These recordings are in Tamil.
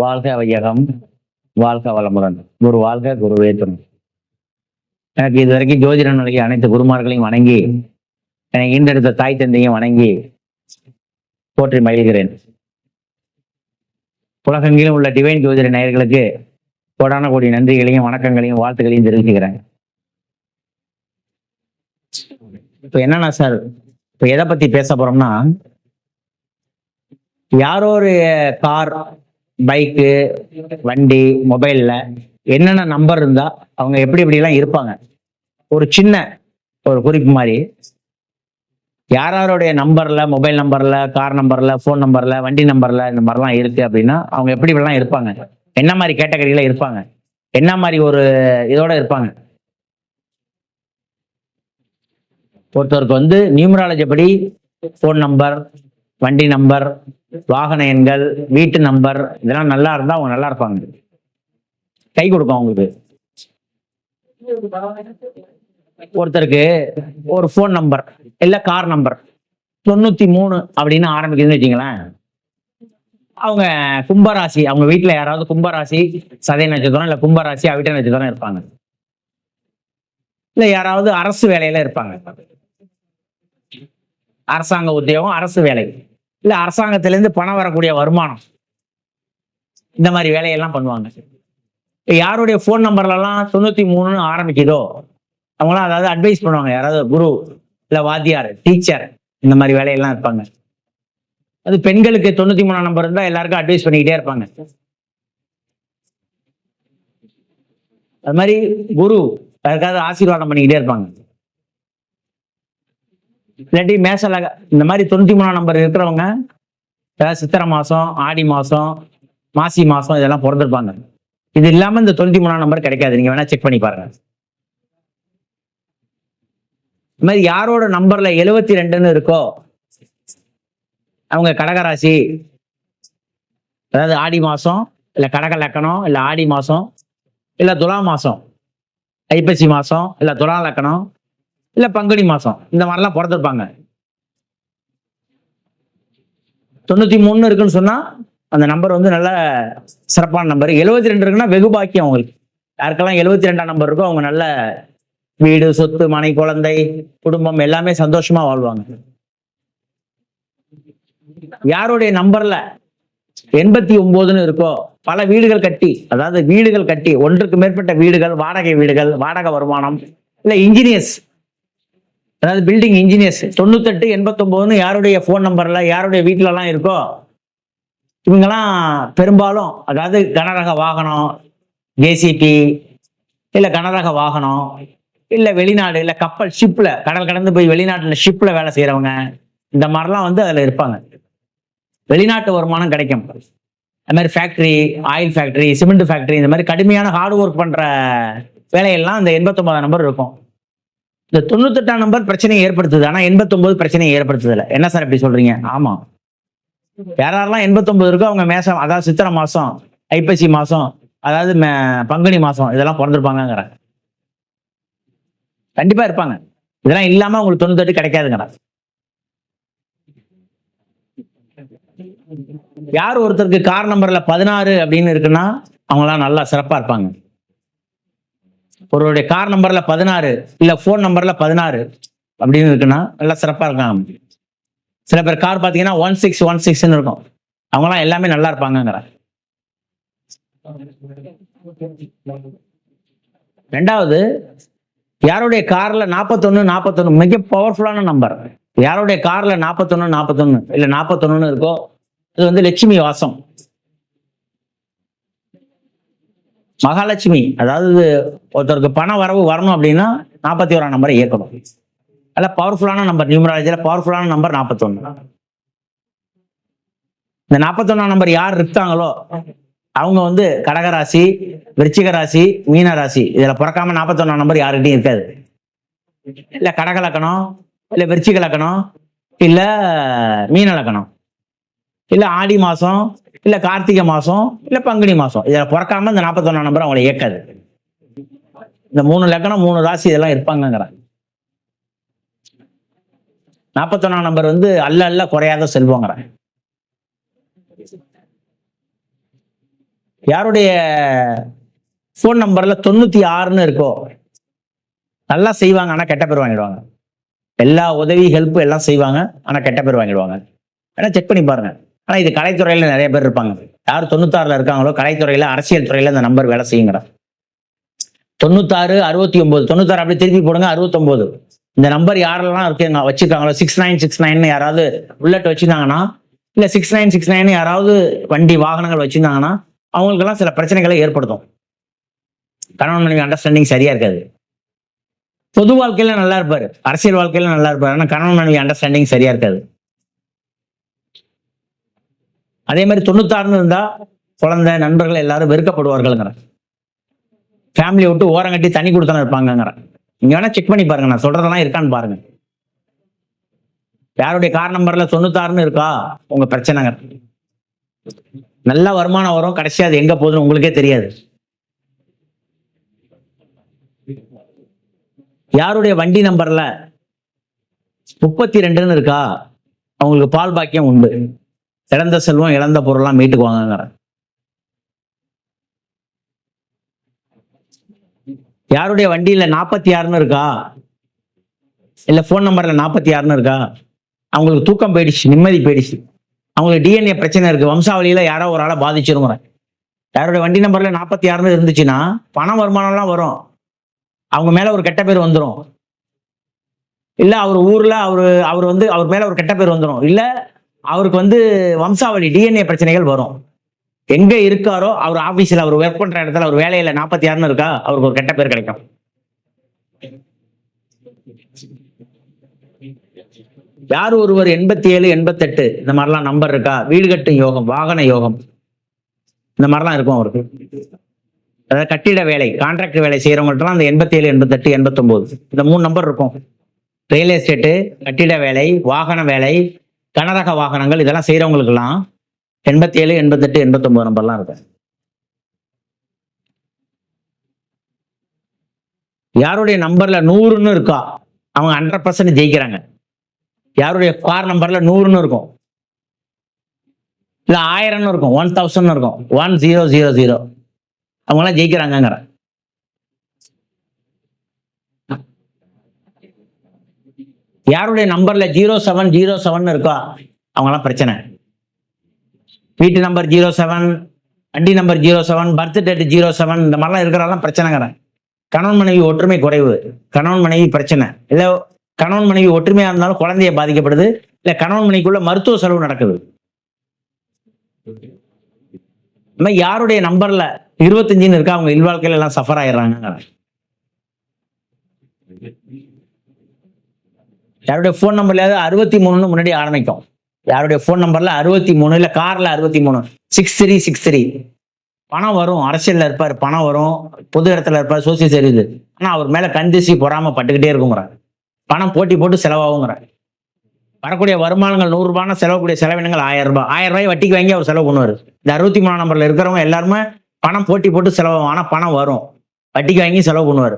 வாழ்க வையகம் வாழ்க வளமுடன். குரு வாழ்க குரு எனக்கு இது வரைக்கும் ஜோதிடம் நிலைய அனைத்து குருமார்களையும் வணங்கி எனக்கு ஈண்டெடுத்த தாய் தந்தையும் வணங்கி போற்றி மகிழ்கிறேன். உலகெங்கிலும் உள்ள டிவைன் ஜோதிட நேயர்களுக்கு கோடான கோடி நன்றிகளையும் வணக்கங்களையும் வாழ்த்துக்களையும் தெரிவிச்சுக்கிறேன். இப்போ என்னன்னா சார் இப்போ எதை பத்தி பேச போறோம்னா யாரோ ஒரு கார் பைக்கு வண்டி மொபைல்ல என்னென்ன நம்பர் இருந்தால் அவங்க எப்படி எப்படிலாம் இருப்பாங்க. ஒரு சின்ன ஒரு குறிப்பு மாதிரி. யார் யாருடைய நம்பர்ல மொபைல் நம்பர்ல கார் நம்பர்ல ஃபோன் நம்பர்ல வண்டி நம்பர்ல இந்த மாதிரிலாம் இருக்கு அப்படின்னா அவங்க எப்படி இப்படிலாம் இருப்பாங்க. என்ன மாதிரி கேட்டகரியில இருப்பாங்க. என்ன மாதிரி ஒரு இதோட இருப்பாங்க. ஒருத்தருக்கு வந்து நியூமராலஜி படி ஃபோன் நம்பர் வண்டி நம்பர் வாகன எண்கள் வீட்டு நம்பர் இதெல்லாம் நல்லா இருந்தா அவங்க நல்லா இருப்பாங்க. கை கொடுக்கும் அவங்களுக்கு. ஒருத்தருக்கு ஒரு ஃபோன் நம்பர் இல்ல கார் நம்பர் தொண்ணூத்தி மூணு அப்படின்னு ஆரம்பிக்குதுன்னு வச்சுங்களேன் அவங்க கும்பராசி அவங்க வீட்டுல யாராவது கும்பராசி சதை நட்சத்திரம் இல்ல கும்பராசி அவிட்ட நட்சத்திரம் இருப்பாங்க. இல்ல யாராவது அரசு வேலையில இருப்பாங்க. அரசாங்க உத்தியோகம் அரசு வேலை. இல்ல அரசாங்கத்திலேருந்து பணம் வரக்கூடிய வருமானம். இந்த மாதிரி வேலையெல்லாம் பண்ணுவாங்க. யாருடைய ஃபோன் நம்பர்லலாம் தொண்ணூத்தி மூணுன்னு ஆரம்பிக்குதோ அவங்களாம் அதாவது அட்வைஸ் பண்ணுவாங்க. யாராவது குரு இல்ல வாத்தியார் டீச்சர் இந்த மாதிரி வேலையெல்லாம் இருப்பாங்க. அது பெண்களுக்கு தொண்ணூத்தி மூணாம் நம்பர் இருந்தா எல்லாருக்கும் அட்வைஸ் பண்ணிக்கிட்டே இருப்பாங்க. அது மாதிரி குரு யாருக்காவது ஆசீர்வாதம் பண்ணிக்கிட்டே இருப்பாங்க. இல்லாட்டி மேசல இந்த மாதிரி தொண்ணூத்தி மூணாம் நம்பர் இருக்கிறவங்க அதாவது சித்திரை மாசம் ஆடி மாசம் மாசி மாசம் இதெல்லாம் பிறந்திருப்பாங்க. இது இல்லாம இந்த தொண்ணூத்தி மூணாம் நம்பர் கிடைக்காது. நீங்க வேணா செக் பண்ணி பாருங்க. இந்த மாதிரி யாரோட நம்பர்ல எழுவத்தி ரெண்டுன்னு இருக்கோ அவங்க கடகராசி அதாவது ஆடி மாசம் இல்ல கடக லக்கணம் இல்ல ஆடி மாசம் இல்ல துலா மாசம் ஐப்பசி மாசம் இல்ல துலா லக்கணம் இல்ல பங்குனி மாசம். இந்த மாதிரிலாம் பிறந்திருப்பாங்க. தொண்ணூத்தி மூணு இருக்குன்னு சொன்னா அந்த நம்பர் வந்து நல்ல சிறப்பான நம்பர் எழுபத்தி ரெண்டு இருக்குன்னா வெகு பாக்கியம் அவங்களுக்கு. யாருக்கெல்லாம் எழுபத்தி ரெண்டாம் நம்பர் இருக்கோ அவங்க நல்ல வீடு சொத்து மனை குழந்தை குடும்பம் எல்லாமே சந்தோஷமா வாழ்வாங்க. யாருடைய நம்பர்ல எண்பத்தி ஒன்பதுன்னு இருக்கோ பல வீடுகள் கட்டி அதாவது வீடுகள் கட்டி ஒன்றுக்கு மேற்பட்ட வீடுகள் வாடகை வீடுகள் வாடகை வருமானம் இல்ல இன்ஜினியர்ஸ் அதாவது பில்டிங் இன்ஜினியர்ஸ் தொண்ணூத்தெட்டு எண்பத்தொம்போதுன்னு யாருடைய ஃபோன் நம்பர்ல யாருடைய வீட்டிலலாம் இருக்கோ இவங்கெல்லாம் பெரும்பாலும் அதாவது கனரக வாகனம் ஜேசிபி இல்லை கனரக வாகனம் இல்லை வெளிநாடு இல்லை கப்பல் ஷிப்பில் கடல் கடந்து போய் வெளிநாட்டில் ஷிப்பில் வேலை செய்யறவங்க இந்த மாதிரிலாம் வந்து அதில் இருப்பாங்க. வெளிநாட்டு வருமானம் கிடைக்கும். அது மாதிரி factory oil factory cement factory இந்த மாதிரி கடுமையான ஹார்ட் ஒர்க் பண்ணுற வேலையெல்லாம் இந்த எண்பத்தொம்பதாம் நம்பர் இருக்கும். இந்த தொண்ணூத்தெட்டாம் நம்பர் பிரச்சனையை ஏற்படுத்துது. ஆனா எண்பத்தொன்பது பிரச்சனையை ஏற்படுத்துதில்ல. என்ன சார் இப்படி சொல்றீங்க? ஆமா. யாரெல்லாம் எண்பத்தொன்பது இருக்கோ அவங்க மேசம் அதாவது சித்திரை மாசம் ஐப்பசி மாசம் அதாவது பங்குனி மாசம் இதெல்லாம் பிறந்திருப்பாங்கங்கிற. கண்டிப்பா இருப்பாங்க. இதெல்லாம் இல்லாம உங்களுக்கு தொண்ணூத்தெட்டு கிடைக்காதுங்கிற. யார் ஒருத்தருக்கு கார் நம்பர்ல பதினாறு அப்படின்னு இருக்குன்னா அவங்களாம் நல்லா சிறப்பா இருப்பாங்க. ஒருவருடைய கார் நம்பர்ல பதினாறு இல்ல ஃபோன் நம்பர்ல பதினாறு அப்படின்னு இருக்குன்னா நல்லா சிறப்பா இருக்காங்க சில பேர் கார் பாத்தீங்கன்னா ஒன் சிக்ஸ் ஒன் சிக்ஸ்ன்னு இருக்கும். அவங்கலாம் எல்லாமே நல்லா இருப்பாங்கங்கிற ரெண்டாவது யாருடைய கார்ல நாற்பத்தொன்னு நாற்பத்தொன்னு மிக பவர்ஃபுல்லான நம்பர் யாருடைய கார்ல நாற்பத்தொன்னு நாற்பத்தொன்னு இல்ல நாற்பத்தொன்னு இருக்கோ அது வந்து லட்சுமி வாசம். மகாலட்சுமி அதாவது ஒருத்தருக்கு பண வரவு வரணும் அப்படின்னா நாற்பத்தி ஓராம் நம்பரை இயக்கணும். அல்ல பவர்ஃபுல்லான நம்பர் நியூமராலஜியில் பவர்ஃபுல்லான நம்பர் நாற்பத்தொன்னு இந்த நாற்பத்தொன்னாம் நம்பர் யார் இருக்காங்களோ அவங்க வந்து கடகராசி விருச்சிக ராசி மீன ராசி இதில் பிறக்காம நாற்பத்தொன்னாம் நம்பர் யாருக்கிட்டையும் இருக்காது. இல்லை கடக லக்கணம் இல்ல விருச்சிக லக்கணம் இல்லை மீன லக்கணம். இல்லை ஆடி மாதம் இல்லை கார்த்திகை மாதம் இல்லை பங்குனி மாதம் இதில் பிறக்காம இந்த நாற்பத்தொன்னா நம்பர் அவங்களை இயக்காது இந்த மூணு லக்கணம் மூணு ராசி இதெல்லாம் இருப்பாங்கங்கிறாங்க நாற்பத்தொன்னா நம்பர் வந்து அல்ல அல்ல குறையாத செல்வங்கிறாங்க யாருடைய ஃபோன் நம்பர்ல தொண்ணூத்தி ஆறுன்னு இருக்கோ நல்லா செய்வாங்க ஆனா கெட்ட பேர் வாங்கிடுவாங்க. எல்லா உதவி ஹெல்ப் எல்லாம் செய்வாங்க ஆனா கெட்ட பேர் வாங்கிடுவாங்க. வேணா செக் பண்ணி பாருங்க. ஆனால் இது கலைத்துறையில் நிறைய பேர் இருப்பாங்க. யார் தொண்ணூத்தாறுல இருக்காங்களோ கலைத்துறையில் அரசியல் துறையில் அந்த நம்பர் வேலை செய்யுங்கடா. தொண்ணூத்தாறு அறுபத்தி ஒன்பது தொண்ணூத்தாறு அப்படியே திருப்பி போடுங்க அறுபத்தொம்போது. இந்த நம்பர் யாரெல்லாம் இருக்குங்க வச்சுருக்காங்களோ சிக்ஸ் நைன் சிக்ஸ் நைன் யாராவது புல்லட் வச்சிருந்தாங்கன்னா இல்லை சிக்ஸ் நைன் சிக்ஸ் நைன் யாராவது வண்டி வாகனங்கள் வச்சுருந்தாங்கன்னா அவங்களுக்கெல்லாம் சில பிரச்சனைகளை ஏற்படுத்தும். கணவன் மனைவி அண்டர்ஸ்டாண்டிங் சரியா இருக்காது. பொது வாழ்க்கையில நல்லா இருப்பாரு. அரசியல் வாழ்க்கையில நல்லா இருப்பாரு. ஆனால் கணவன் மனைவி அண்டர்ஸ்டாண்டிங் சரியா இருக்காது. அதே மாதிரி தொண்ணூத்தாறுன்னு இருந்தா குழந்தை நண்பர்கள் எல்லாரும் வெறுக்கப்படுவார்கள்ங்கிற ஃபேமிலியை விட்டு ஓரம் கட்டி தண்ணி கொடுத்தானே இருப்பாங்கங்கிற நீங்கள் வேணா செக் பண்ணி பாருங்க நான் சொல்றதெல்லாம் இருக்கான்னு பாருங்க. யாருடைய கார் நம்பர்ல தொண்ணூத்தாறுன்னு இருக்கா? உங்க பிரச்சனைங்க. நல்ல வருமானம் வரும் கடைசியாக அது எங்க போகுதுன்னு உங்களுக்கே தெரியாது. யாருடைய வண்டி நம்பர்ல முப்பத்தி ரெண்டுன்னு இருக்கா? அவங்களுக்கு பால் பாக்கியம் உண்டு. இழந்த செல்வம் இழந்த பொருள்லாம் மீட்டுக்குவாங்கங்கிற யாருடைய வண்டியில நாற்பத்தி ஆறுன்னு இருக்கா? இல்ல ஃபோன் நம்பர்ல நாற்பத்தி ஆறுன்னு இருக்கா? அவங்களுக்கு தூக்கம் போயிடுச்சு நிம்மதி போயிடுச்சு. அவங்களுக்கு டிஎன்ஏ பிரச்சனை இருக்கு. வம்சாவளியில யாரோ ஒரு ஆளை பாதிச்சிருங்கிறேன் யாருடைய வண்டி நம்பர்ல நாற்பத்தி ஆறுன்னு இருந்துச்சுன்னா பண வருமானம்லாம் வரும். அவங்க மேல ஒரு கெட்ட பேர் வந்துடும் இல்ல அவர் ஊர்ல அவர் அவர் வந்து அவர் மேல ஒரு கெட்ட பேர் வந்துடும் இல்ல அவருக்கு வந்து வம்சாவளி டிஎன்ஏ பிரச்சனைகள் வரும். எங்க இருக்காரோ அவர் ஆபீஸ்ல அவர் ஒர்க் பண்ற இடத்துல அவர் வேலையில நாற்பத்தி ஆறுன்னு இருக்கா? அவருக்கு ஒரு கெட்ட பேர் கிடைக்கும். யார் ஒருவர் எண்பத்தி ஏழு எண்பத்தெட்டு இந்த மாதிரிலாம் நம்பர் இருக்கா? வீடு கட்டும் யோகம் வாகன யோகம். இந்த மாதிரிலாம் இருக்கும் அவருக்கு. அதாவது கட்டிட வேலை கான்ட்ராக்ட் வேலை செய்யறவங்கள்ட்டலாம் அந்த எண்பத்தி ஏழு எண்பத்தெட்டு எண்பத்தொம்போது. இந்த மூணு நம்பர் இருக்கும். ரியல் எஸ்டேட்டு கட்டிட வேலை வாகன வேலை கனரக வாகனங்கள் இதெல்லாம் செய்கிறவங்களுக்கெல்லாம் எண்பத்தி ஏழு எண்பத்தெட்டு எண்பத்தொம்பது நம்பர்லாம் இருக்கு. யாருடைய நம்பர்ல நூறுன்னு இருக்கா அவங்க ஹண்ட்ரட் பர்சன்ட் ஜெயிக்கிறாங்க. யாருடைய கார் நம்பர்ல நூறுன்னு இருக்கும். இல்லை ஆயிரம்னு இருக்கும் ஒன் தௌசண்ட்னு இருக்கும். ஒன் ஜீரோ ஜீரோ ஜீரோ அவங்களாம் ஜெயிக்கிறாங்கங்கிற யாருடைய நம்பர்ல ஜீரோ செவன் ஜீரோ செவன் இருக்கோ அவங்களாம் பிரச்சனை. வீட்டு நம்பர் ஜீரோ செவன் வண்டி number zero seven birth date zero seven இந்த மாதிரிலாம் இருக்கிறதெல்லாம் பிரச்சனைங்கிறேன் கணவன் மனைவி ஒற்றுமை குறைவு. கணவன் மனைவி பிரச்சனை. இல்லை கணவன் மனைவி ஒற்றுமையாக இருந்தாலும் குழந்தைய பாதிக்கப்படுது. இல்லை கணவன் மனைவிக்குள்ள மருத்துவ செலவு நடக்குது. இந்த மாதிரி யாருடைய நம்பர்ல இருபத்தஞ்சுன்னு இருக்கா அவங்க இல்வாழ்க்கையில எல்லாம் சஃபர் ஆயிடுறாங்க யாருடைய ஃபோன் நம்பர்லயாவது அறுபத்தி மூணுன்னு முன்னாடி ஆரம்பிக்கும். யாருடைய ஃபோன் நம்பர்ல அறுபத்தி மூணு இல்ல கார்ல அறுபத்தி மூணு. சிக்ஸ் த்ரீ சிக்ஸ் த்ரீ பணம் வரும் அரசியல்ல இருப்பார் பணம் வரும் பொது இடத்துல இருப்பார் சோசியல் சர்வீஸ் ஆனா அவர் மேல கண்டிசி பொறாம பட்டுக்கிட்டே இருக்குங்கிறார். பணம் போட்டி போட்டு செலவாகுங்கிறார். வரக்கூடிய வருமானங்கள் நூறு செலவுக்கூடிய செலவக்கூடிய செலவினங்கள் ஆயிரம் ரூபாய். ஆயிரம் ரூபாய் வட்டிக்கு வாங்கி அவர் செலவு பண்ணுவார். இந்த அறுபத்தி மூணாம் நம்பர்ல இருக்கிறவங்க எல்லாருமே பணம் போட்டி போட்டு செலவாகும் ஆனா பணம் வரும். வட்டிக்கு வாங்கி செலவு பண்ணுவார்.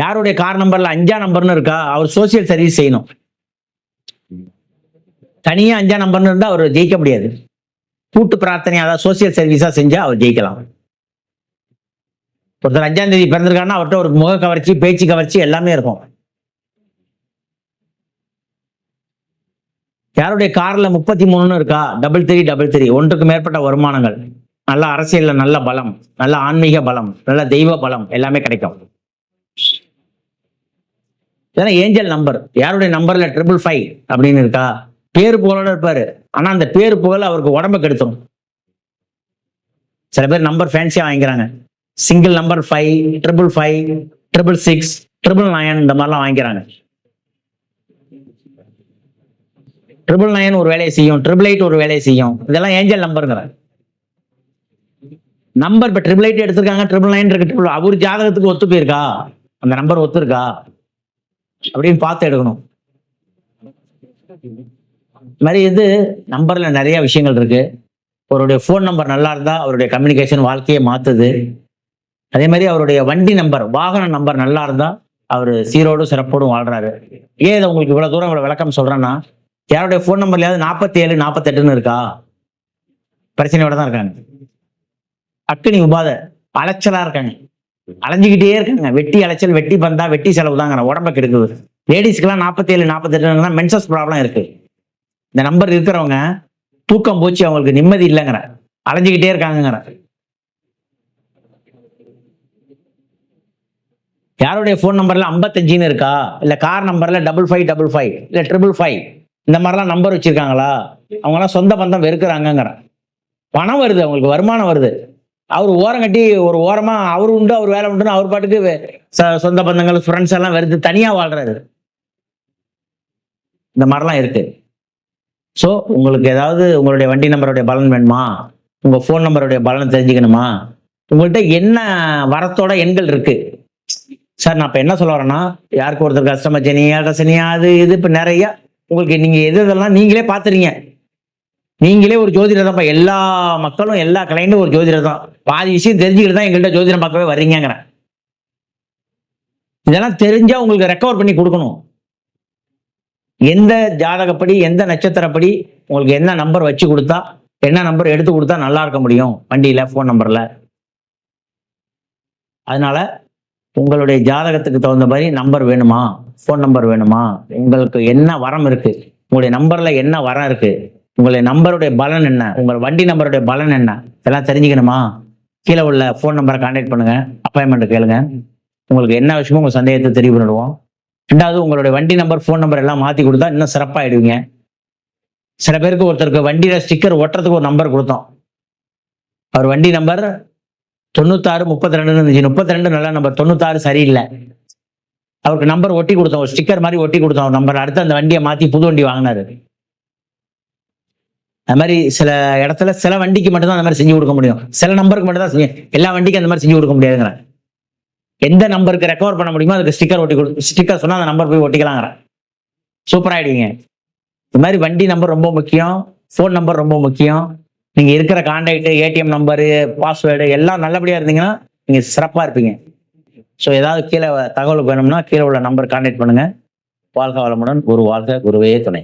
யாருடைய கார் நம்பர்ல அஞ்சா நம்பர்னு இருக்கா? அவர் சோசியல் சர்வீஸ் செய்யணும். தனியா அஞ்சா நம்பர்னு இருந்தா அவர் ஜெயிக்க முடியாது. கூட்டு பிரார்த்தனை அதாவது சோசியல் சர்வீஸா செஞ்சா அவர் ஜெயிக்கலாம். ஒருத்தர் அஞ்சாம் தேதி பிறந்திருக்காருன்னா அவர்கிட்ட ஒரு முக கவர்ச்சி பேச்சு கவர்ச்சி எல்லாமே இருக்கும். யாருடைய கார்ல முப்பத்தி மூணுன்னு இருக்கா? டபுள் த்ரீ டபுள் த்ரீ ஒன்றுக்கு மேற்பட்ட வருமானங்கள். நல்ல அரசியல்ல நல்ல பலம். நல்ல ஆன்மீக பலம். நல்ல தெய்வ பலம். எல்லாமே கிடைக்கும். ஏன்னா ஏஞ்சல் நம்பர். யாருடைய நம்பர்ல ட்ரிபிள் ஃபைவ் அப்படின்னு இருக்கா? பேரு புகழோட இருப்பாரு. ஆனா அந்த பேரு புகழ் அவருக்கு உடம்பு கெடுத்தும் சில பேர் நம்பர் ஃபேன்சியா வாங்கிக்கிறாங்க. Single number five triple five triple six triple nine இந்த மாதிரிலாம் வாங்கிக்கிறாங்க. ட்ரிபிள் நயன் ஒரு வேலையை செய்யும். ட்ரிபிள் எயிட் ஒரு வேலையை செய்யும். இதெல்லாம் ஏஞ்சல் நம்பருங்கிற நம்பர் இப்போ ட்ரிபிள் எயிட் எடுத்திருக்காங்க. ட்ரிபிள் நைன் இருக்கு. ட்ரிபிள் அவர் ஜாதகத்துக்கு ஒத்து போயிருக்கா? அந்த நம்பர் ஒத்து இருக்கா? அப்படின்னு பார்த்து எடுக்கணும். இது மாதிரி இது நம்பர்ல நிறைய விஷயங்கள் இருக்கு. அவருடைய ஃபோன் நம்பர் நல்லா இருந்தா அவருடைய கம்யூனிகேஷன் வாழ்க்கையை மாத்துது. அதே மாதிரி அவருடைய வண்டி நம்பர் வாகன நம்பர் நல்லா இருந்தா அவர் சீரோடும் சிறப்போடும் வாழ்றாரு. ஏன் இதை உங்களுக்கு இவ்வளவு தூரம் இவ்வளவு விளக்கம் சொல்றேன்னா யாருடைய ஃபோன் நம்பர்லயாவது நாற்பத்தி ஏழு நாற்பத்தெட்டுன்னு இருக்கா? பிரச்சனையோட தான் இருக்காங்க. அக்கினி உபாதை அலைச்சலா இருக்காங்க. அலைஞ்சுக்கிட்டே இருக்காங்க. வெட்டி அலைச்சல் வெட்டி பந்தா வெட்டி செலவு தாங்க உடம்ப கெடுக்குது. லேடிஸ்க்கெல்லாம் நாற்பத்தி ஏழு நாற்பத்தெட்டு மென்சஸ் ப்ராப்ளம் இருக்கு. இந்த நம்பர் இருக்கிறவங்க தூக்கம் போச்சு அவங்களுக்கு நிம்மதி இல்லைங்கிற. அலைஞ்சுக்கிட்டே இருக்காங்கங்கிற. யாருடைய ஃபோன் நம்பர்ல ஐம்பத்தஞ்சுன்னு இருக்கா? இல்ல கார் நம்பர்ல டபுள் ஃபைவ் டபுள் ஃபைவ் இல்ல ட்ரிபிள் ஃபைவ் இந்த மாதிரிலாம் நம்பர் வச்சிருக்காங்களா? அவங்கலாம் சொந்த பந்தம் வெறுக்கிறாங்கங்கிற. பணம் வருது அவங்களுக்கு வருமானம் வருது. அவர் ஓரம் கட்டி ஒரு ஓரமா அவர் உண்டு அவர் வேலை உண்டுன்னு அவர் பாட்டுக்கு ச- சொந்த பந்தங்கள் ஃப்ரெண்ட்ஸ் எல்லாம் வருது தனியா வாழ்றாரு. இந்த மாதிரிலாம் இருக்கு. ஸோ உங்களுக்கு ஏதாவது உங்களுடைய வண்டி நம்பருடைய பலன் வேணுமா? உங்க ஃபோன் நம்பருடைய பலன் தெரிஞ்சுக்கணுமா? உங்கள்கிட்ட என்ன வரத்தோட எண்கள் இருக்கு? சார் நான் இப்போ என்ன சொல்ல வரேன்னா யாருக்கு ஒருத்தர் கஷ்டமா சனி ஏழரை சனி அது இது இப்போ நிறைய. உங்களுக்கு நீங்க எது இதெல்லாம் நீங்களே பார்த்துறீங்க நீங்களே ஒரு ஜோதிடர் தான் எல்லா மக்களும் எல்லா கிளைண்டும் ஒரு ஜோதிடர் தான். பாதி விஷயம் தெரிஞ்சுக்கிட்டு தான் எங்கள்கிட்ட ஜோதிடம் பார்க்கவே வர்றீங்கிறேன் இதெல்லாம் தெரிஞ்சா உங்களுக்கு ரெக்கவர் பண்ணி கொடுக்கணும். எந்த ஜாதகப்படி எந்த நட்சத்திரப்படி உங்களுக்கு என்ன நம்பர் வச்சு கொடுத்தா என்ன நம்பர் எடுத்து கொடுத்தா நல்லா இருக்க முடியும்? வண்டியில ஃபோன் நம்பர்ல அதனால உங்களுடைய ஜாதகத்துக்கு தகுந்த மாதிரி நம்பர் வேணுமா? ஃபோன் நம்பர் வேணுமா? உங்களுக்கு என்ன வரம் இருக்கு? உங்களுடைய நம்பர்ல என்ன வரம் இருக்கு? உங்களுடைய நம்பருடைய பலன் என்ன? உங்கள் வண்டி நம்பருடைய பலன் என்ன? இதெல்லாம் தெரிஞ்சுக்கணுமா? கீழே உள்ள ஃபோன் நம்பரை கான்டாக்ட் பண்ணுங்க. அப்பாயின்மெண்ட் கேளுங்க. உங்களுக்கு என்ன விஷயமோ உங்கள் சந்தேகத்தை தெரிவு பண்ணிடுவோம் ரெண்டாவது உங்களுடைய வண்டி நம்பர் ஃபோன் நம்பர் எல்லாம் மாற்றி கொடுத்தா இன்னும் சிறப்பாகிடுவீங்க சில பேருக்கு ஒருத்தருக்கு வண்டியில் ஸ்டிக்கர் ஒட்டுறதுக்கு ஒரு நம்பர் கொடுத்தோம். அவர் வண்டி நம்பர் தொண்ணூத்தாறு முப்பத்தி ரெண்டுன்னு இருந்துச்சு. முப்பத்தி ரெண்டு நல்ல நம்பர் தொண்ணூத்தாறு சரியில்லை. அவருக்கு நம்பர் ஒட்டி கொடுத்தோம். ஒரு ஸ்டிக்கர் மாதிரி ஒட்டி கொடுத்தோம். நம்பர் அடுத்து அந்த வண்டியை மாற்றி புது வண்டி வாங்கினாரு. அது மாதிரி சில இடத்துல சில வண்டிக்கு மட்டும் தான் அந்த மாதிரி செஞ்சு கொடுக்க முடியும். சில நம்பருக்கு மட்டும் தான் செஞ்சு எல்லா வண்டிக்கும் அந்த மாதிரி செஞ்சு கொடுக்க முடியாதுங்கிறேன் எந்த நம்பருக்கு ரெக்கவர் பண்ண முடியுமோ அதுக்கு ஸ்டிக்கர் ஒட்டி கொடு ஸ்டிக்கர் சொன்னால் அந்த நம்பர் போய் ஒட்டிக்கலாங்கிறேன் சூப்பர் ஆகிடுவீங்க இந்த மாதிரி வண்டி நம்பர் ரொம்ப முக்கியம் ஃபோன் நம்பர் ரொம்ப முக்கியம். நீங்கள் இருக்கிற கான்டாக்டு ஏடிஎம் நம்பரு பாஸ்வேர்டு எல்லாம் நல்லபடியாக இருந்தீங்கன்னா நீங்கள் சிறப்பாக இருப்பீங்க. ஸோ ஏதாவது கீழே தகவல் வேணும்னா கீழே உள்ள நம்பர் கான்டாக்ட் பண்ணுங்கள் வாழ்க வளமுடன் ஒரு வாழ்க குருவே துணை.